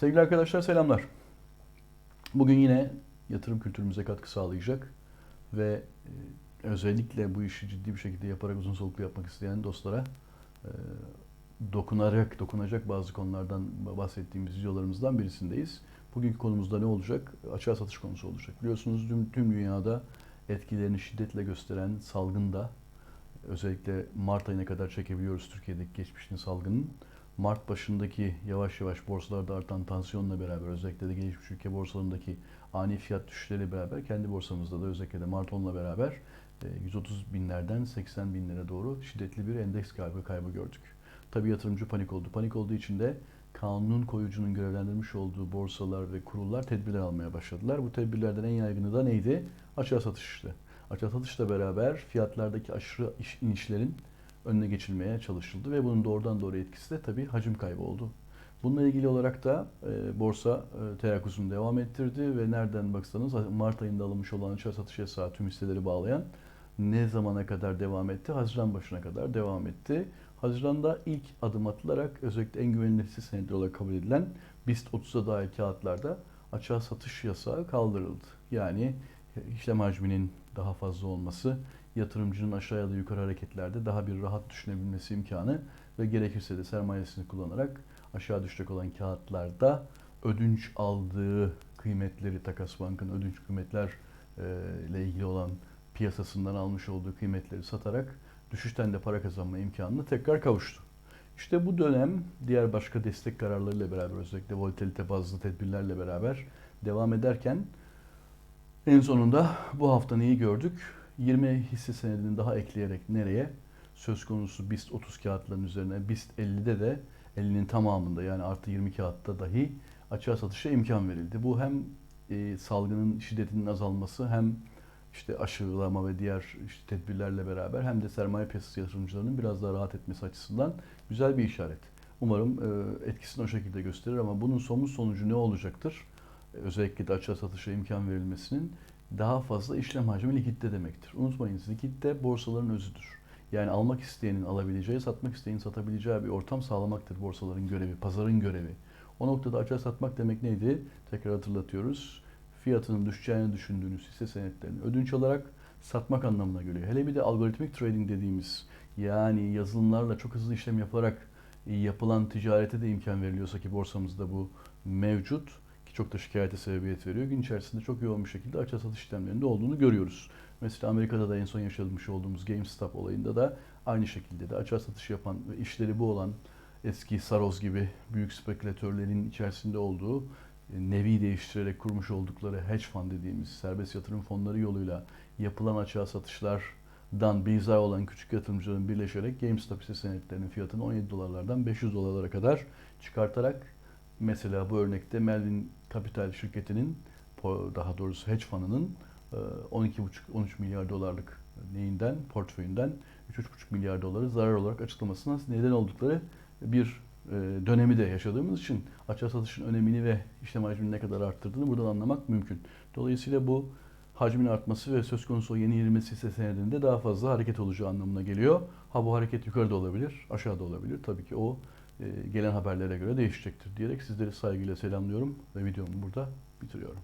Sevgili arkadaşlar selamlar. Bugün yine yatırım kültürümüze katkı sağlayacak ve e, özellikle bu işi ciddi bir şekilde yaparak uzun soluklu yapmak isteyen dostlara e, dokunarak dokunacak bazı konulardan bahsettiğimiz videolarımızdan birisindeyiz. Bugünkü konumuzda ne olacak? Açığa satış konusu olacak. Biliyorsunuz tüm, tüm dünyada etkilerini şiddetle gösteren salgında özellikle Mart ayına kadar çekebiliyoruz Türkiye'deki geçmişin salgının. Mart başındaki yavaş yavaş borsalarda artan tansiyonla beraber özellikle de gelişmiş ülke borsalarındaki ani fiyat düşüşleriyle beraber kendi borsamızda da özellikle de Mart 10'la beraber e, 130 binlerden 80 binlere doğru şiddetli bir endeks kaybı kaybı gördük. Tabi yatırımcı panik oldu. Panik olduğu için de kanun koyucunun görevlendirmiş olduğu borsalar ve kurullar tedbirler almaya başladılar. Bu tedbirlerden en yaygını da neydi? Açığa satış işte. Açığa satışla beraber fiyatlardaki aşırı iş- inişlerin önüne geçilmeye çalışıldı ve bunun doğrudan doğruya etkisi de tabii hacim kaybı oldu. Bununla ilgili olarak da e, borsa e, teyakkuzunu devam ettirdi ve nereden baksanız Mart ayında alınmış olan açığa satış yasağı tüm hisseleri bağlayan ne zamana kadar devam etti? Haziran başına kadar devam etti. Haziran'da ilk adım atılarak özellikle en güvenilir hisse senedi olarak kabul edilen BIST 30'a dair kağıtlarda açığa satış yasağı kaldırıldı. Yani işlem hacminin daha fazla olması, yatırımcının aşağıya da yukarı hareketlerde daha bir rahat düşünebilmesi imkanı ve gerekirse de sermayesini kullanarak aşağı düşecek olan kağıtlarda ödünç aldığı kıymetleri Takas Bank'ın ödünç kıymetler e, ile ilgili olan piyasasından almış olduğu kıymetleri satarak düşüşten de para kazanma imkanına tekrar kavuştu. İşte bu dönem diğer başka destek kararlarıyla beraber özellikle volatilite bazlı tedbirlerle beraber devam ederken en sonunda bu hafta neyi gördük? 20 hisse senedini daha ekleyerek nereye? Söz konusu BIST 30 kağıtların üzerine BIST 50'de de 50'nin tamamında yani artı 20 kağıtta dahi açığa satışa imkan verildi. Bu hem e, salgının şiddetinin azalması hem işte aşılama ve diğer işte tedbirlerle beraber hem de sermaye piyasası yatırımcılarının biraz daha rahat etmesi açısından güzel bir işaret. Umarım e, etkisini o şekilde gösterir ama bunun somut sonucu ne olacaktır? Özellikle de açığa satışa imkan verilmesinin daha fazla işlem hacmi likitte demektir. Unutmayınız likitte borsaların özüdür. Yani almak isteyenin alabileceği, satmak isteyenin satabileceği bir ortam sağlamaktır borsaların görevi, pazarın görevi. O noktada açığa satmak demek neydi? Tekrar hatırlatıyoruz. Fiyatının düşeceğini düşündüğünüz hisse senetlerini ödünç alarak satmak anlamına geliyor. Hele bir de algoritmik trading dediğimiz yani yazılımlarla çok hızlı işlem yapılarak yapılan ticarete de imkan veriliyorsa ki borsamızda bu mevcut çok da şikayete sebebiyet veriyor. Gün içerisinde çok yoğun bir şekilde açığa satış işlemlerinde olduğunu görüyoruz. Mesela Amerika'da da en son yaşamış olduğumuz GameStop olayında da aynı şekilde de açığa satış yapan ve işleri bu olan eski Saros gibi büyük spekülatörlerin içerisinde olduğu e, nevi değiştirerek kurmuş oldukları hedge fund dediğimiz serbest yatırım fonları yoluyla yapılan açığa satışlardan bezar olan küçük yatırımcıların birleşerek GameStop hisse senetlerinin fiyatını 17 dolarlardan 500 dolarlara kadar çıkartarak mesela bu örnekte Melvin Capital şirketinin daha doğrusu hedge fund'ının 12,5-13 milyar dolarlık neyinden, portföyünden 3,5 milyar doları zarar olarak açıklamasına neden oldukları bir e, dönemi de yaşadığımız için açığa satışın önemini ve işlem hacmini ne kadar arttırdığını buradan anlamak mümkün. Dolayısıyla bu hacmin artması ve söz konusu yeni 20 hisse senedinde daha fazla hareket olacağı anlamına geliyor. Ha bu hareket yukarıda olabilir, aşağıda olabilir. Tabii ki o e, gelen haberlere göre değişecektir diyerek sizleri saygıyla selamlıyorum ve videomu burada bitiriyorum.